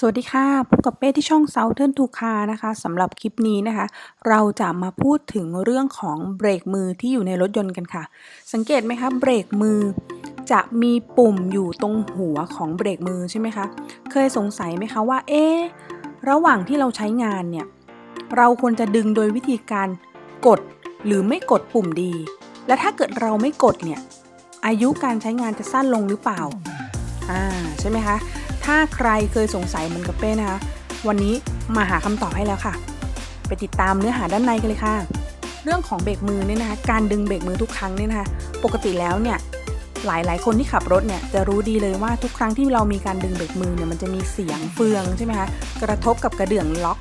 สวัสดีค่ะพบกับเป้ที่ช่อง Southern to Car นะคะสำหรับคลิปนี้นะคะ เราจะมาพูดถึงเรื่องของเบรกมือที่อยู่ในรถยนต์กันค่ะ สังเกตไหมคะเบรกมือจะมีปุ่มอยู่ตรงหัวของเบรกมือใช่ไหมคะ เคยสงสัยไหมคะว่า เอ๊ระหว่างที่เราใช้งานเนี่ย เราควรจะดึงโดยวิธีการกดหรือไม่กดปุ่มดี และถ้าเกิดเราไม่กดเนี่ยอายุการใช้งานจะสั้นลงหรือเปล่าอ่าใช่ไหมคะ ถ้าใครเคยสงสัยเหมือนกับเป้นะคะ วันนี้มาหาคำตอบให้แล้วค่ะ ไปติดตามเนื้อหาด้านในกันเลยค่ะ เรื่องของเบรกมือเนี่ยนะคะการดึงเบรกมือทุกครั้งเนี่ยนะคะ ปกติแล้วเนี่ยหลายหลายๆคนที่ขับรถเนี่ยจะรู้ดีเลยว่าทุกครั้งที่เรามีการดึงเบรกมือเนี่ยมันจะมีเสียงเฟืองใช่ไหมคะกระทบกับกระเดื่องล็อก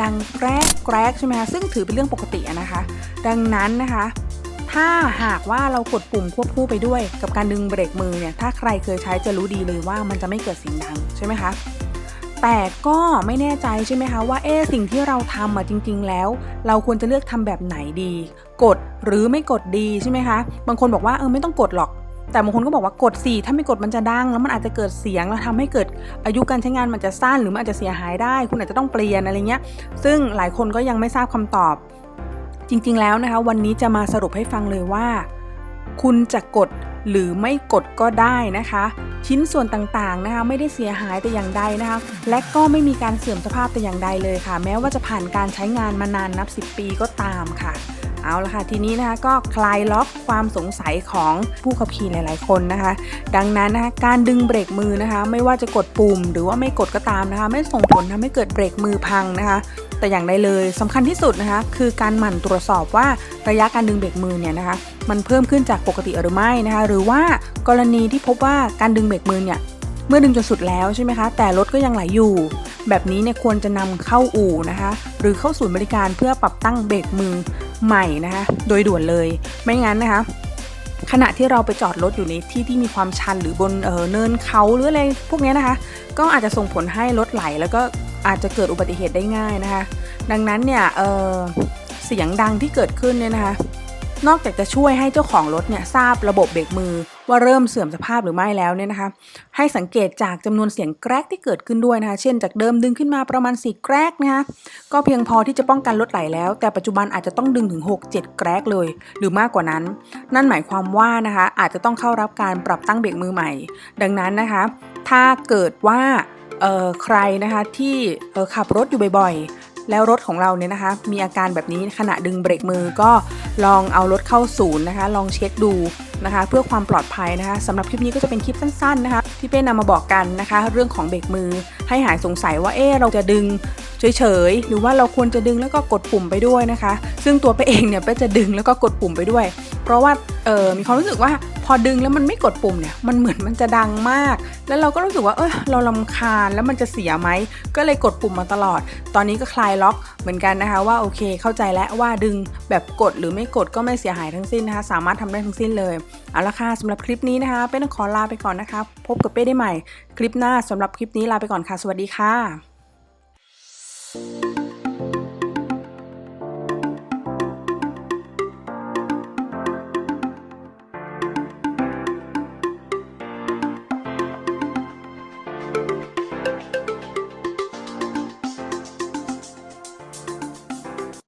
ดังแกรกแกรกใช่ไหมคะซึ่งถือเป็นเรื่องปกตินะคะ ดังนั้นนะคะ ถ้าหากว่าเรากดปุ่มควบคู่ไปด้วย กับการดึงเบรกมือเนี่ย ถ้าใครเคยใช้จะรู้ดีเลยว่ามันจะไม่เกิดเสียงดังใช่ไหมคะ แต่ก็ไม่แน่ใจใช่ไหมคะว่าเอ๊สิ่งที่เราทำอะจริง ๆ แล้ว เราควรจะเลือกทำแบบไหนดี กดหรือไม่กดดีใช่ไหมคะ บางคนบอกว่าเออไม่ต้องกดหรอกแต่บางคนก็บอกว่ากดสิถ้าไม่กดมันจะดัง แล้วมันอาจจะเกิดเสียงแล้วทำให้เกิดอายุการใช้งานมันจะสั้นหรือมันอาจจะเสียหายได้ คุณอาจจะต้องเปลี่ยนอะไรเงี้ย ซึ่งหลายคนก็ยังไม่ทราบคำตอบ จริงๆแล้วนะคะ วันนี้จะมาสรุปให้ฟังเลยว่า คุณจะกดหรือไม่กดก็ได้นะคะ ชิ้นส่วนต่างๆนะคะไม่ได้เสียหายแต่อย่างใดนะคะ และก็ไม่มีการเสื่อมสภาพแต่อย่างใดเลยค่ะ แม้ว่าจะผ่านการใช้งานมานานนับ 10 ปีก็ตามค่ะ เอาละค่ะ ทีนี้นะคะก็คลายล็อกความสงสัยของผู้ขับขี่หลายๆ คนนะคะ ดังนั้นนะคะการดึงเบรกมือนะคะ ไม่ว่าจะกดปุ่ม หรือว่าไม่กดก็ตามนะคะ ไม่ส่งผลทำให้เกิดเบรกมือพังนะคะ แต่อย่างใดเลยสำคัญที่สุดนะคะ คือการหมั่นตรวจสอบว่าระยะการดึงเบรกมือเนี่ยนะคะ มันเพิ่มขึ้นจากปกติหรือไม่นะคะ หรือว่ากรณีที่พบว่าการดึงเบรกมือเนี่ยเมื่อดึงจนสุดแล้วใช่ไหมคะ แต่รถก็ยังไหลอยู่ แบบนี้เนี่ยควรจะนำเข้าอู่นะคะ หรือเข้าศูนย์บริการเพื่อปรับตั้งเบรกมือใหม่นะคะ โดยด่วนเลย ไม่งั้นนะคะขณะที่เราไปจอดรถอยู่ในที่ที่มีความชันหรือบนเออเนินเขาหรืออะไรพวกนี้นะคะ ก็อาจจะส่งผลให้รถไหลแล้วก็ อาจจะเกิดอุบัติเหตุได้ง่ายนะคะ ดังนั้นเนี่ยเเสียงดังที่เกิดขึ้นเนี่ยนะคะ นอกจากจะช่วยให้เจ้าของรถเนี่ยทราบระบบเบรกมือว่าเริ่มเสื่อมสภาพหรือไม่แล้วเนี่ยนะคะ ให้สังเกตจากจำนวนเสียงแกรกที่เกิดขึ้นด้วยนะคะ เช่นจากเดิมดึงขึ้นมาประมาณ 4 แกรกนะคะ ก็เพียงพอที่จะป้องกันรถไหลแล้ว แต่ปัจจุบันอาจจะต้องดึงถึง 6-7 แกรกเลย หรือมากกว่านั้น นั่นหมายความว่านะคะอาจจะต้องเข้ารับการปรับตั้งเบรกมือใหม่ ดังนั้นนะคะ ถ้าเกิดว่า ใครนะคะที่ขับรถอยู่บ่อยๆ แล้วรถของเราเนี่ยนะคะ มีอาการแบบนี้ขณะดึงเบรกมือก็ลองเอารถเข้าศูนย์นะคะ ลองเช็คดูนะคะ เพื่อความปลอดภัยนะคะสำหรับคลิปนี้ก็จะเป็นคลิปสั้นๆนะคะ ที่เป้นำมาบอกกันนะคะ เรื่องของเบรกมือให้หายสงสัยว่าเอ๊เราจะดึงเฉยๆ หรือว่าเราควรจะดึงแล้วก็กดปุ่มไปด้วยนะคะ ซึ่งตัวเป้เองเนี่ยเป้จะดึงแล้วก็กดปุ่มไปด้วย เพราะว่าเออมีความรู้สึกว่าพอดึงแล้วมันไม่กดปุ่มเนี่ยมันเหมือนมันจะดังมาก แล้วเราก็รู้สึกว่าเออเราลำคาญแล้วมันจะเสียไหมก็เลยกดปุ่มมาตลอด ตอนนี้ก็คลายล็อกเหมือนกันนะคะว่าโอเคเข้าใจแล้วว่าดึงแบบกดหรือไม่กดก็ไม่เสียหายทั้งสิ้นนะคะ สามารถทำได้ทั้งสิ้นเลยเอาละค่ะสำหรับคลิปนี้นะคะ เป้ต้องขอลาไปก่อนนะคะ พบกับเป้ได้ใหม่ คลิปหน้าสำหรับคลิปนี้ลาไปก่อนค่ะ สวัสดีค่ะ